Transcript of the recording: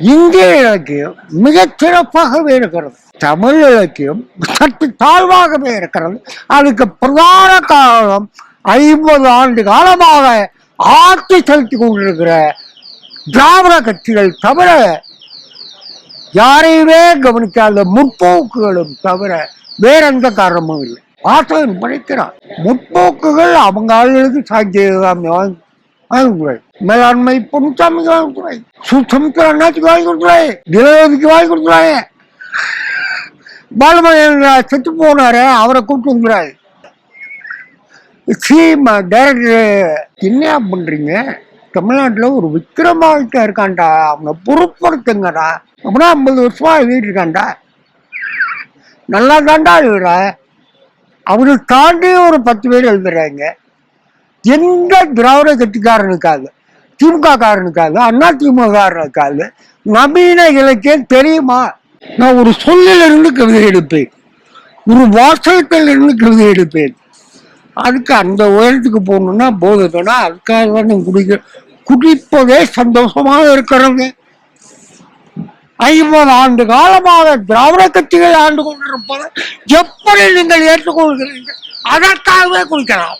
இந்திய இலக்கியம் மிகச் சிறப்பாகவே இருக்கிறது தமிழ் இலக்கியம் சற்று தாழ்வாகவே இருக்கிறது. அதுக்கு பிரதான காரணம் ஐம்பது ஆண்டு காலமாக ஆட்சி செலுத்தி கொண்டிருக்கிற திராவிட கட்சிகள் தவிர யாரையுமே கவனிக்காத முற்போக்குகளும் தவிர வேற எந்த காரணமும் இல்லை. வாசகன் படிக்கிறான் முற்போக்குகள் அவங்க ஆளுகளுக்கு சாத்தியம் வாங்கிக்கூடாது மேலாண்மை பொன்சாமிக்கு வாங்கி கொடுத்துறாங்க சுத்தமிக்கிற அண்ணாச்சிக்கு வாங்கி கொடுத்துறாங்க திலகதிக்கு வாங்கி கொடுத்துறாங்க பாலமகன் செத்து போனாரு அவரை கூப்பிட்டு வந்துறாரு சீமா டைரக்டர் என்ன பண்றீங்க தமிழ்நாட்டில் ஒரு விக்ரமாதித்யா இருக்கான்டா அவங்க பொறுப்படுத்துங்கடா அப்படின்னா ஐம்பது வருஷமா எழுதிட்டு இருக்காண்டா நல்லா தாண்டா எழுதுற அவரு தாண்டி ஒரு பத்து பேர் எழுதுறாங்க எந்த திராவிட கட்சிக்காரனுக்காக திமுக காரனுக்காக அண்ணா திமுக காரனுக்காக நவீன இலக்கியம் தெரியுமா? நான் ஒரு சொல்லிலிருந்து கவிதை எடுப்பேன். ஒரு வாசகத்திலிருந்து கவிதை எடுப்பேன். அதுக்கு அந்த உயரத்துக்கு போகணும்னா போதுனா அதுக்காக தான் நான் குடிக்க குடிப்பதே சந்தோஷமாக இருக்கிறது ஐம்பது ஆண்டு காலமாக திராவிட கட்சிகள் ஆண்டு கொண்டிருப்பதை எப்படி நீங்கள் ஏற்றுக்கொள்கிறீர்கள்? அதற்காகவே குடிக்கலாம்.